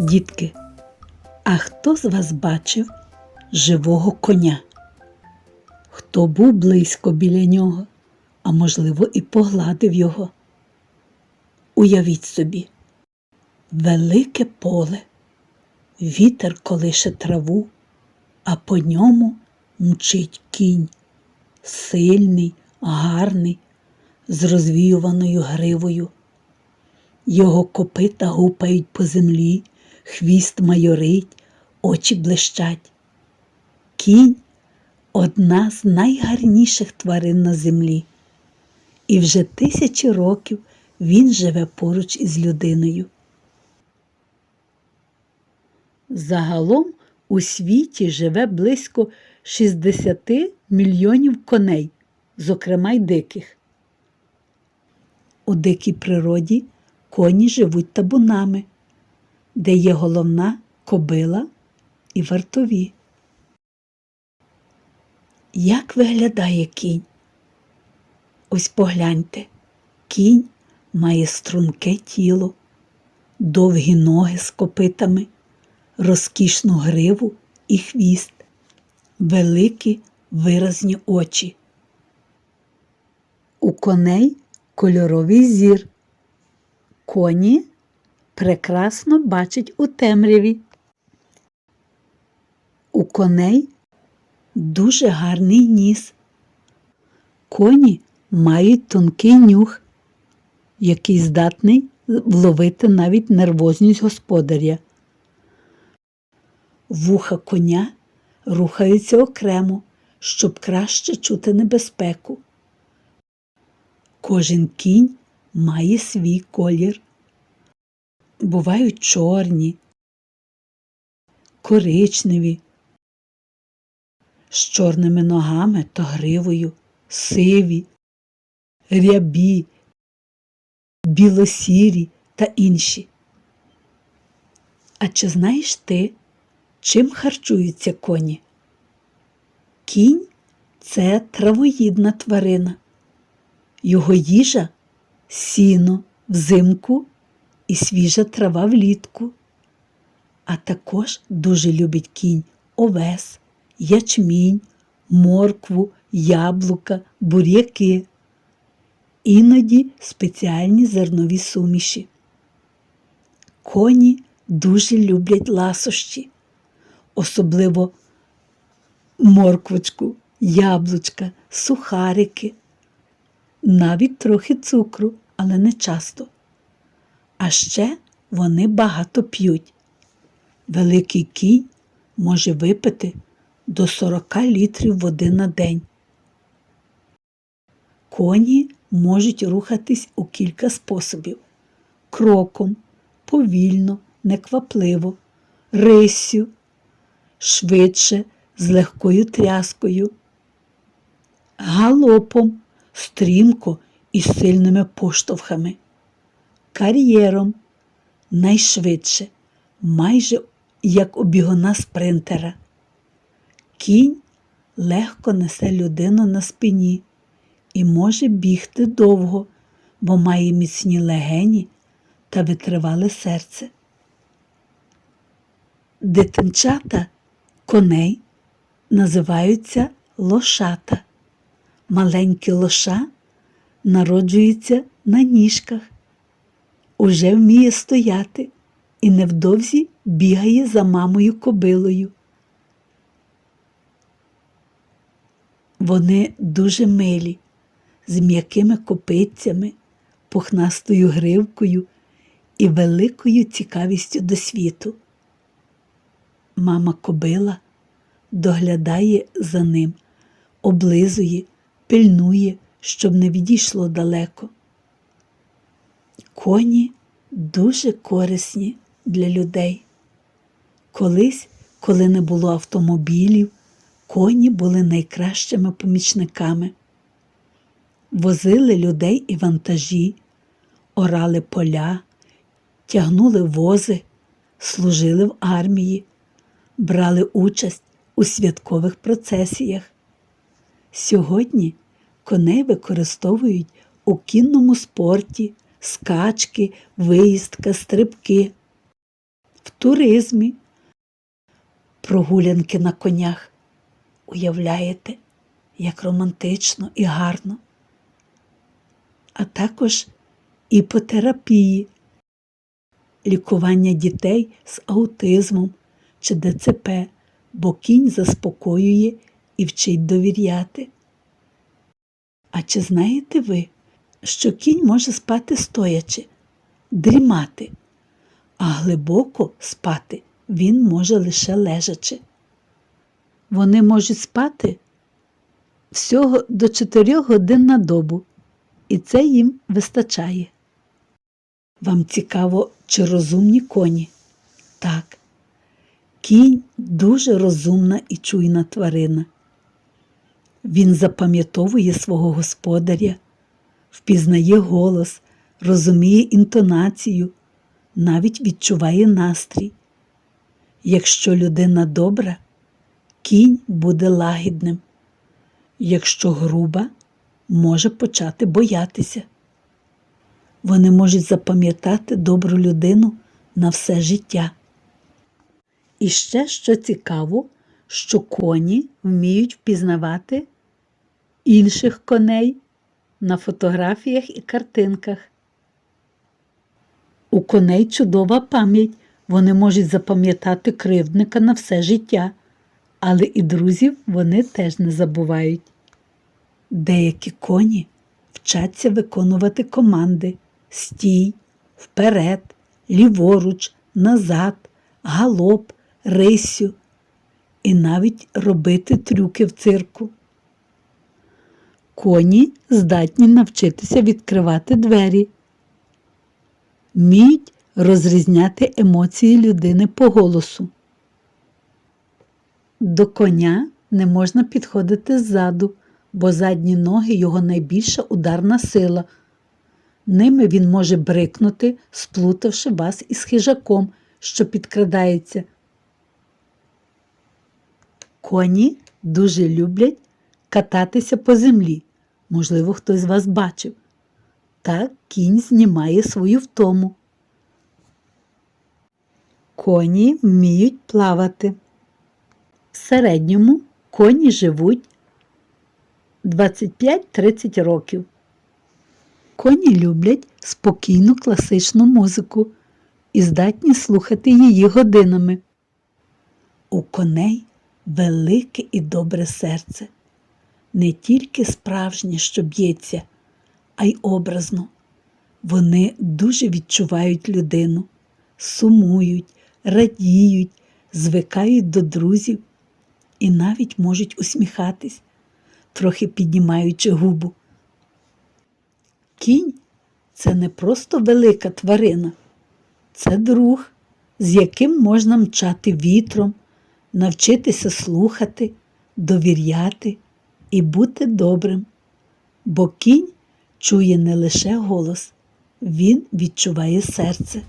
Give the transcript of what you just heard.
Дітки, а хто з вас бачив живого коня? Хто був близько біля нього, а можливо, і погладив його? Уявіть собі, велике поле, вітер колише траву, а по ньому мчить кінь, сильний, гарний, з розвіюваною гривою. Його копита гупають по землі, хвіст майорить, очі блищать. Кінь одна з найгарніших тварин на землі. І вже тисячі років він живе поруч із людиною. Загалом у світі живе близько 60 мільйонів коней, зокрема й диких. У дикій природі коні живуть табунами, де є головна кобила і вартові. Як виглядає кінь? Ось погляньте, кінь має струнке тіло, довгі ноги з копитами, розкішну гриву і хвіст, великі виразні очі. У коней кольоровий зір. Коні прекрасно бачать у темряві. У коней дуже гарний ніс. Коні мають тонкий нюх, який здатний вловити навіть нервозність господаря. Вуха коня рухаються окремо, щоб краще чути небезпеку. Кожен кінь має свій колір. Бувають чорні, коричневі, з чорними ногами та гривою, сиві, рябі, білосірі та інші. А чи знаєш ти, чим харчуються коні? Кінь це травоїдна тварина. Його їжа сіно взимку і свіжа трава влітку. А також дуже любить кінь овес, ячмінь, моркву, яблука, буряки, іноді спеціальні зернові суміші. Коні дуже люблять ласощі, особливо морквочку, яблучка, сухарики навіть трохи цукру, але не часто. А ще вони багато п'ють. Великий кінь може випити до 40 літрів води на день. Коні можуть рухатись у кілька способів кроком, повільно, неквапливо, риссю, швидше, з легкою тряскою, галопом стрімко і сильними поштовхами, кар'єром найшвидше, майже як обігона спринтера. Кінь легко несе людину на спині і може бігти довго, бо має міцні легені та витривале серце. Дитинчата коней називаються лошата маленьке лоша народжується на ніжках, уже вміє стояти і невдовзі бігає за мамою кобилою. Вони дуже милі, з м'якими копицями, пухнастою гривкою і великою цікавістю до світу. Мама кобила доглядає за ним, облизує пильнує, щоб не відійшло далеко. Коні дуже корисні для людей. Колись, коли не було автомобілів, коні були найкращими помічниками. Возили людей і вантажі, орали поля, тягнули вози, служили в армії, брали участь у святкових процесіях. Сьогодні Коней використовують у кінному спорті, скачки, виїздка, стрибки, в туризмі, прогулянки на конях. Уявляєте, як романтично і гарно. А також іпотерапії, лікування дітей з аутизмом чи ДЦП, бо кінь заспокоює і вчить довіряти. А чи знаєте ви, що кінь може спати стоячи, дрімати, а глибоко спати він може лише лежачи. Вони можуть спати всього до 4 годин на добу, і це їм вистачає. Вам цікаво, чи розумні коні? Так. Кінь дуже розумна і чуйна тварина. Він запам'ятовує свого господаря, впізнає голос, розуміє інтонацію, навіть відчуває настрій. Якщо людина добра, кінь буде лагідним. Якщо груба, може почати боятися. Вони можуть запам'ятати добру людину на все життя. І ще що цікаво, що коні вміють впізнавати інших коней на фотографіях і картинках. У коней чудова пам'ять, вони можуть запам'ятати кривдника на все життя, але і друзів вони теж не забувають. Деякі коні вчаться виконувати команди стій, вперед, ліворуч, назад, галоп, рисю і навіть робити трюки в цирку. Коні здатні навчитися відкривати двері, вміють розрізняти емоції людини по голосу. До коня не можна підходити ззаду, бо задні ноги його найбільша ударна сила. Ними він може брикнути, сплутавши вас із хижаком, що підкрадається. Коні дуже люблять кататися по землі. Можливо, хтось з вас бачив. Так кінь знімає свою втому. Коні вміють плавати. В середньому коні живуть 25-30 років. Коні люблять спокійну класичну музику і здатні слухати її годинами. У коней велике і добре серце, не тільки справжнє, що б'ється, а й образно. Вони дуже відчувають людину, сумують, радіють, звикають до друзів і навіть можуть усміхатись, трохи піднімаючи губу. Кінь це не просто велика тварина, це друг, з яким можна мчати вітром, навчитися слухати, довіряти і бути добрим. Бо кінь чує не лише голос, він відчуває серце.